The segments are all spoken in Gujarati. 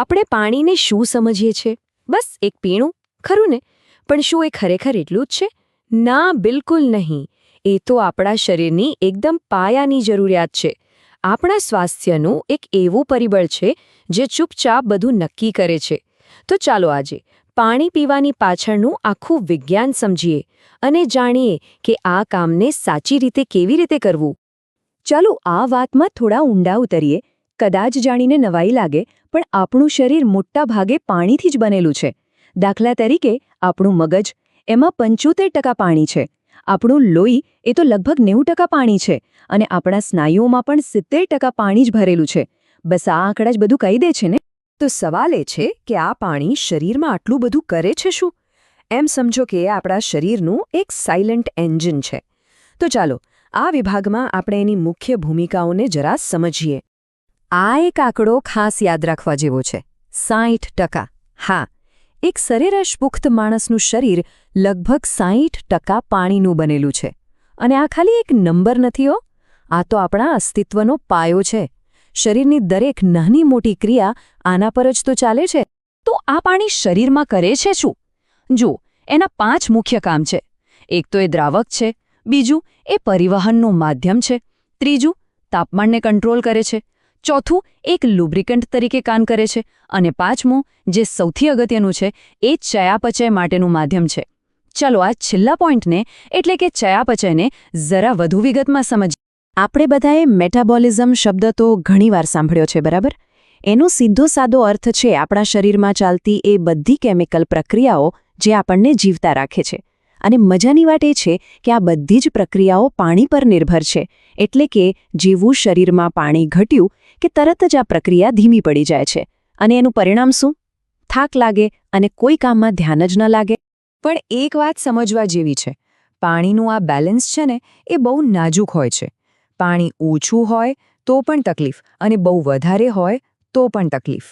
આપણે પાણીને શું સમજીએ છીએ? બસ એક પીણું, ખરું ને? પણ શું એ ખરેખર એટલું જ છે? ના, બિલકુલ નહીં. એ તો આપણા શરીરની એકદમ પાયાની જરૂરિયાત છે. આપણા સ્વાસ્થ્યનું એક એવું પરિબળ છે, જે ચૂપચાપ બધું નક્કી કરે છે. તો ચાલો આજે પાણી પીવાની પાછળનું આખું વિજ્ઞાન સમજીએ અને જાણીએ કે આ કામને સાચી રીતે કેવી રીતે કરવું. ચાલો આ વાતમાં થોડા ઊંડા ઉતરીએ કદાચ જાણીને નવાઈ લાગે, પણ આપણું શરીર મોટા ભાગે પાણીથી જ બનેલું છે. દાખલા તરીકે, આપણું મગજ, એમાં પંચોતેર ટકા પાણી છે. આપણું લોહી, એ તો લગભગ નેવું ટકા પાણી છે, અને આપણા સ્નાયુઓમાં પણ સિત્તેર ટકા પાણી જ ભરેલું છે. બસ આ આંકડા જ બધું કહી દે છે ને? તો સવાલ એ છે કે આ પાણી શરીરમાં આટલું બધું કરે છે શું? એમ સમજો કે આપણા શરીરનું એક સાયલન્ટ એન્જિન છે. તો ચાલો, આ વિભાગમાં આપણે એની મુખ્ય ભૂમિકાઓને જરા સમજીએ. આ એક આંકડો ખાસ યાદ રાખવા જેવો છે. સાહીઠ ટકા. હા, એક સરેરાશ પુખ્ત માણસનું શરીર લગભગ સાહીઠ ટકા પાણીનું બનેલું છે. અને આ ખાલી એક નંબર નથી હો. આ તો આપણા અસ્તિત્વનો પાયો છે. શરીરની દરેક નાની મોટી ક્રિયા આના પર જ તો ચાલે છે. તો આ પાણી શરીરમાં કરે છે શું? જુઓ, એના પાંચ મુખ્ય કામ છે. એક તો એ દ્રાવક છે, બીજું એ પરિવહનનું માધ્યમ છે, ત્રીજું તાપમાનને કંટ્રોલ કરે છે ચોથું એક લુબ્રિકન્ટ તરીકે કામ કરે છે અને પાંચમું, જે સૌથી અગત્યનું છે, એ ચયાપચય માટેનું માધ્યમ છે. ચાલો આ છેલ્લા પોઈન્ટને, એટલે કે ચયાપચયને, જરા વધુ વિગતમાં સમજ આપણે બધાએ મેટાબોલિઝમ શબ્દ તો ઘણીવાર સાંભળ્યો છે, બરાબર? એનો સીધો સાદો અર્થ છે આપણા શરીરમાં ચાલતી એ બધી કેમિકલ પ્રક્રિયાઓ જે આપણને જીવતા રાખે છે. અને મજાની વાત એ છે કે આ બધી જ પ્રક્રિયાઓ પાણી પર નિર્ભર છે. એટલે કે જેવું શરીરમાં પાણી ઘટ્યું કે તરત જ આ પ્રક્રિયા ધીમી પડી જાય છે. અને એનું પરિણામ શું? થાક લાગે અને કોઈ કામમાં ધ્યાન જ ન લાગે. પણ એક વાત સમજવા જેવી છે. પાણીનું આ બેલેન્સ છે ને, એ બહુ નાજુક હોય છે. પાણી ઓછું હોય તો પણ તકલીફ અને બહુ વધારે હોય તો પણ તકલીફ.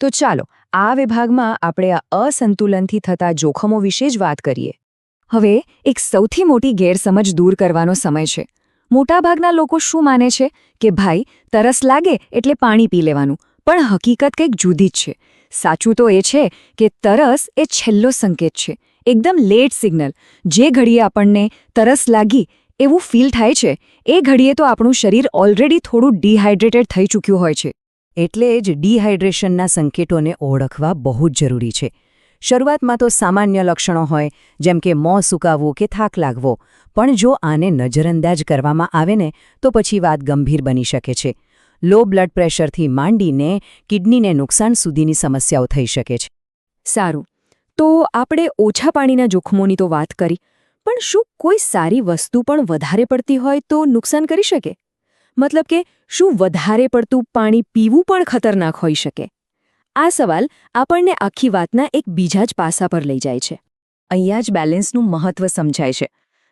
તો ચાલો, આ વિભાગમાં આપણે આ અસંતુલનથી થતા જોખમો વિશે જ વાત કરીએ. હવે એક સૌથી મોટી ગેરસમજ દૂર કરવાનો સમય છે. મોટાભાગના લોકો શું માને છે કે ભાઈ, તરસ લાગે એટલે પાણી પી લેવાનું, પણ હકીકત કંઈક જુદી જ છે. સાચું તો એ છે કે તરસ એ છેલ્લો સંકેત છે. એકદમ લેટ સિગ્નલ. જે ઘડીએ આપણને તરસ લાગી એવું ફીલ થાય છે, એ ઘડીએ તો આપણું શરીર ઓલરેડી થોડું ડિહાઇડ્રેટેડ થઈ ચૂક્યું હોય છે. એટલે જ ડિહાઇડ્રેશનના સંકેતોને ઓળખવા બહુ જ જરૂરી છે. શરૂઆતમાં તો સામાન્ય લક્ષણો હોય, જેમ કે મોં સુકાવવું કે થાક લાગવો. પણ જો આને નજરઅંદાજ કરવામાં આવે ને, તો પછી વાત ગંભીર બની શકે છે. લો બ્લડ પ્રેશરથી માંડીને કિડનીને નુકસાન સુધીની સમસ્યાઓ થઈ શકે છે. સારું. તો આપણે ઓછા પાણીના જોખમોની તો વાત કરી, પણ શું કોઈ સારી વસ્તુ પણ વધારે પડતી હોય તો નુકસાન કરી શકે? મતલબ કે શું વધારે પડતું પાણી પીવું પણ ખતરનાક હોઈ શકે? આ સવાલ આપણને આખી વાતના એક બીજા જ પાસા પર લઈ જાય છે. અહીંયા જ બેલેન્સનું મહત્વ સમજાય છે.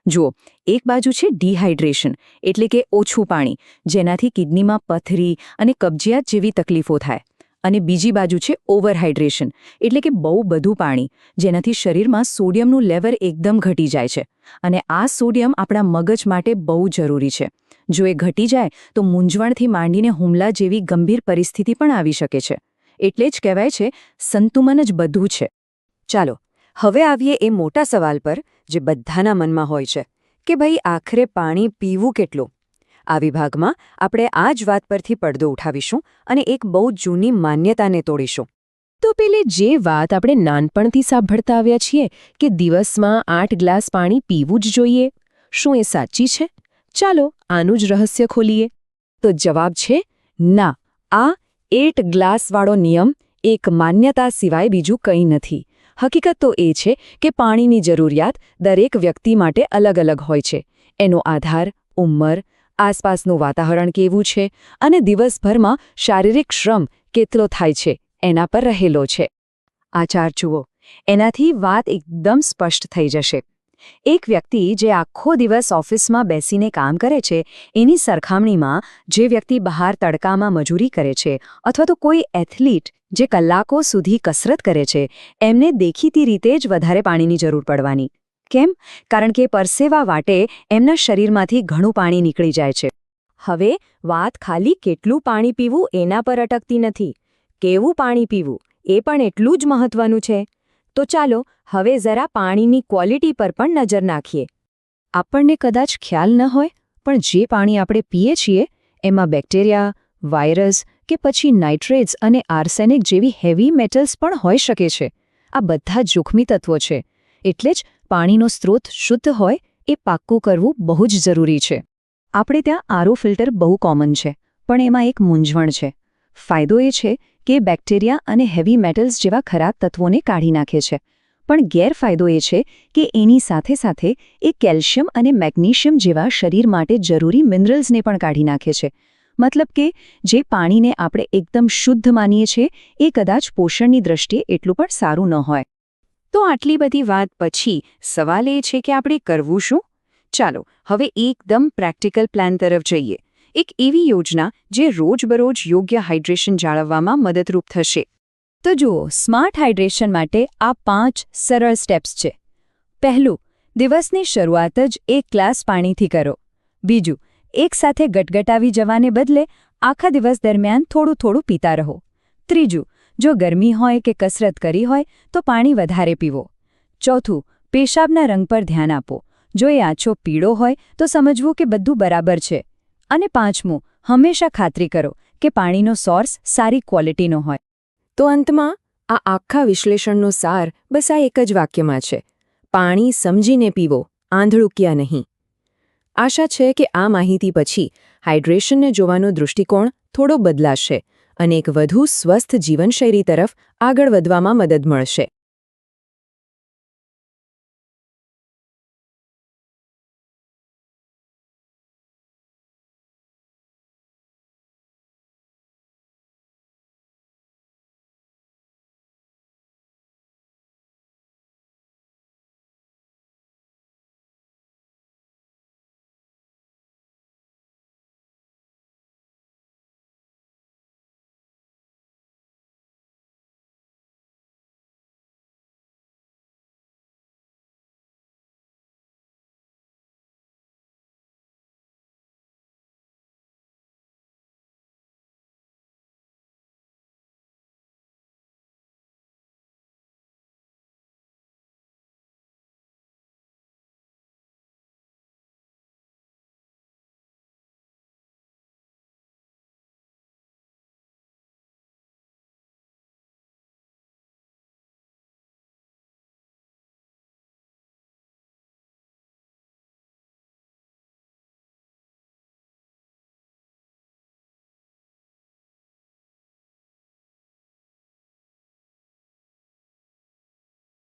જુઓ, એક બાજુ છે ડિહાઇડ્રેશન, એટલે કે ઓછું પાણી, જેનાથી કિડનીમાં પથરી અને કબજિયાત જેવી તકલીફો થાય. અને બીજી બાજુ છે ઓવરહાઇડ્રેશન, એટલે કે બહુ બધું પાણી, જેનાથી શરીરમાં સોડિયમનું લેવલ એકદમ ઘટી જાય છે. અને આ સોડિયમ આપણા મગજ માટે બહુ જરૂરી છે. જો એ ઘટી જાય, તો મૂંઝવણથી માંડીને હુમલા જેવી ગંભીર પરિસ્થિતિ પણ આવી શકે છે. એટલે જ કહેવાય છે, સંતુમન જ બધું છે. ચાલો, હવે આવીએ એ મોટા સવાલ પર, જે બધાના મનમાં હોય છે, કે ભાઈ આખરે પાણી પીવું કેટલું? આ વિભાગમાં આપણે આ જ વાત પરથી પડદો ઉઠાવીશું અને એક બહુ જૂની માન્યતાને તોડીશું. તો પેલે જે વાત આપણે નાનપણથી સાંભળતા આવ્યા છીએ, કે દિવસમાં આઠ ગ્લાસ પાણી પીવું જ જોઈએ, શું એ સાચી છે? ચાલો, આનું જ રહસ્ય ખોલીએ. તો જવાબ છે, ના, આ એટ ગ્લાસવાળો નિયમ એક માન્યતા સિવાય બીજું કંઈ નથી. હકીકત તો એ છે કે પાણીની જરૂરિયાત દરેક વ્યક્તિ માટે અલગ અલગ હોય છે. એનો આધાર, ઉંમર, આસપાસનું વાતાવરણ કેવું છે અને દિવસભરમાં શારીરિક શ્રમ કેટલો થાય છે એના પર રહેલો છે. આચાર જુઓ. એનાથી વાત એકદમ સ્પષ્ટ થઈ જશે. એક વ્યક્તિ જે આખો દિવસ ઓફિસમાં બેસીને કામ કરે છે, એની સરખામણીમાં જે વ્યક્તિ બહાર તડકામાં મજૂરી કરે છે અથવા તો કોઈ એથ્લીટ જે કલાકો સુધી કસરત કરે છે, એમને દેખીતી રીતે જ વધારે પાણીની જરૂર પડવાની. કેમ? કારણ કે પરસેવા વાટે એમના શરીરમાંથી ઘણું પાણી નીકળી જાય છે. હવે વાત ખાલી કેટલું પાણી પીવું એના પર અટકતી નથી. કેવું પાણી પીવું? એ પણ એટલું જ મહત્વનું છે. તો ચાલો હવે જરા પાણીની ક્વોલિટી પર પણ નજર નાખીએ. આપણને કદાચ ખ્યાલ ન હોય, પણ જે પાણી આપણે પીએ છીએ, એમાં બેક્ટેરિયા, વાયરસ કે પછી નાઇટ્રેટ્સ અને આર્સેનિક જેવી હેવી મેટલ્સ પણ હોઈ શકે છે. આ બધા જોખમી તત્વો છે. એટલે જ પાણીનો સ્ત્રોત શુદ્ધ હોય, એ પાક્કું કરવું બહુ જ જરૂરી છે. આપણે ત્યાં આરો ફિલ્ટર બહુ કોમન છે, પણ એમાં એક મૂંઝવણ છે. ફાયદો એ છે કે બેક્ટેરિયા અને હેવી મેટલ્સ જેવા ખરાબ તત્વોને કાઢી નાખે છે. પણ ગેરફાયદો એ છે કે એની સાથે સાથે એ કેલ્શિયમ અને મેગ્નેશિયમ જેવા શરીર માટે જરૂરી મિનરલ્સને પણ કાઢી નાખે છે. મતલબ કે જે પાણીને આપણે એકદમ શુદ્ધ માનીએ છીએ, એ કદાચ પોષણની દ્રષ્ટિએ એટલું પણ સારું ન હોય. તો આટલી બધી વાત પછી સવાલ એ છે કે આપણે કરવું શું? ચાલો, હવે એકદમ પ્રેક્ટિકલ પ્લાન તરફ જઈએ. એક એવી યોજના જે રોજબરોજ યોગ્ય હાઇડ્રેશન જાળવવામાં મદદરૂપ થશે. તો જુઓ, સ્માર્ટ હાઇડ્રેશન માટે આ પાંચ સરળ સ્ટેપ્સ છે. પહેલું, દિવસની શરૂઆત જ એક ગ્લાસ પાણીથી કરો. બીજું એકસાથે ગટગટાવી જવાને બદલે આખા દિવસ દરમિયાન થોડું થોડું પીતા રહો. ત્રીજું, જો ગરમી હોય કે કસરત કરી હોય, તો પાણી વધારે પીવો. ચોથું, પેશાબના રંગ પર ધ્યાન આપો. જો એ આછો પીળો હોય, તો સમજવું કે બધું બરાબર છે. અને પાંચમું, હંમેશા ખાતરી કરો કે પાણીનો સોર્સ સારી ક્વોલિટીનો હોય. તો અંતમાં, આ આખા વિશ્લેષણનો સાર બસ આ એક જ વાક્યમાં છે. પાણી સમજીને પીવો આંધળુક્યા નહીં? આશા છે કે આ માહિતી પછી હાઇડ્રેશનને જોવાનો દૃષ્ટિકોણ થોડો બદલાશે અને એક વધુ સ્વસ્થ જીવનશૈલી તરફ આગળ વધવામાં મદદ મળશે.